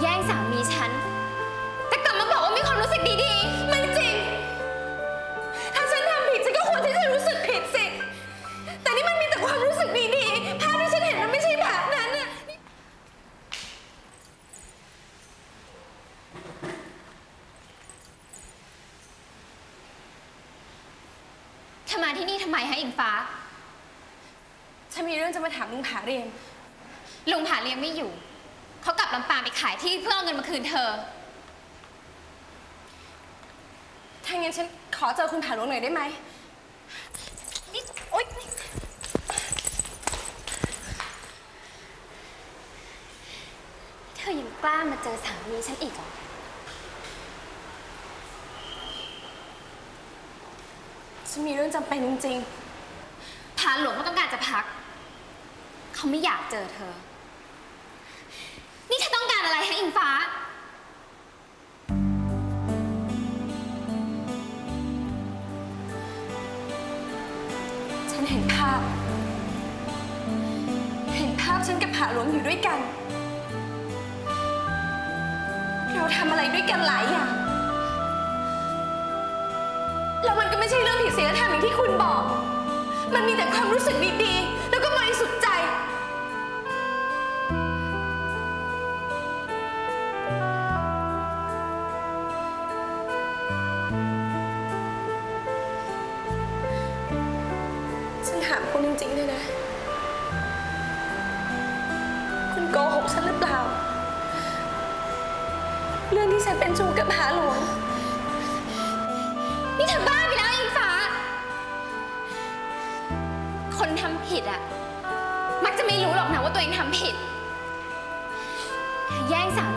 แย่งสามีฉัน แต่กลับมาบอกว่ามีความรู้สึกดีๆไม่จริง ถ้าฉันทำผิดฉันก็ควรที่จะรู้สึกผิดสิ แต่นี่มันมีแต่ความรู้สึกดีๆ ภาพที่ฉันเห็นมันไม่ใช่แบบนั้นน่ะ เธอมาที่นี่ทำไมฮะอิงฟ้า ฉันมีเรื่องจะมาถามลุงผาเรียนลุงผาเลี้ยงไม่อยู่ เขากลับลำปางไปขายที่เพื่อเอาเงินมาคืนเธอ ถ้างั้นฉันขอเจอคุณผาหลวงหน่อยได้ไหมนี่โอ๊ยเธอยังกล้ามาเจอสามีฉันอีกเหรอ ฉันมีเรื่องจำเป็นจริงพาหลวงเขาต้องการจะพัก เขาไม่อยากเจอเธอ นี่เธอต้องการ อิงฟ้า ฉันเห็นภาพ เห็นภาพฉันกับผาหลวงอยู่ด้วยกัน เราทำอะไรด้วยกันหลายอย่าง แล้วมันก็ไม่ใช่เรื่องผิดศีลธรรมอย่างที่คุณบอก มันมีแต่ความรู้สึกดีๆ แล้วก็บริสุทธิ์ใจ ฉันถามคุณจริงๆเลยนะ คุณโกหกฉันหรือเปล่า เรื่องที่ฉันเป็นชู้กับผาหลวง นี่เธอบ้าไปแล้วอิงฟ้า คนทำผิดอะมักจะไม่รู้หรอกนะว่าตัวเองทำผิด แย่งสา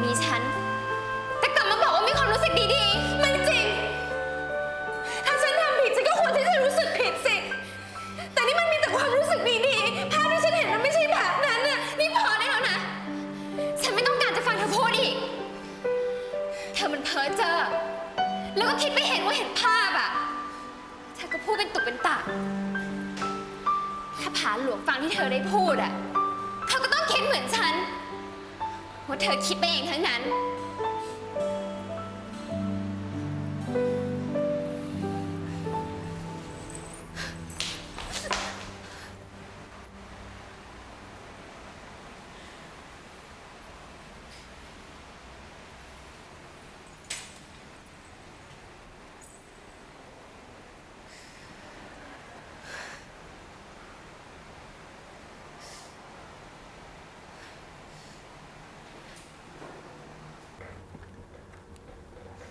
เธอเพ้อเจ้อแล้วก็คิดไม่เห็นว่าเห็นภาพอะเธอก็พูดเป็นตุกเป็นตะถ้าผาหลวงฟังที่เธอได้พูดอะเขาก็ต้องคิดเหมือนฉัน ว่าเธอคิดไปเองทั้งนั้น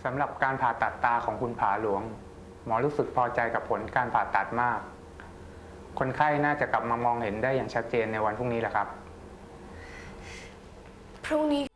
สำหรับการผ่าตัดตาของคุณผาหลวง หมอรู้สึกพอใจกับผลการผ่าตัดมาก คนไข้น่าจะกลับมามองเห็นได้อย่างชัดเจนในวันพรุ่งนี้แหละครับ พรุ่งนี้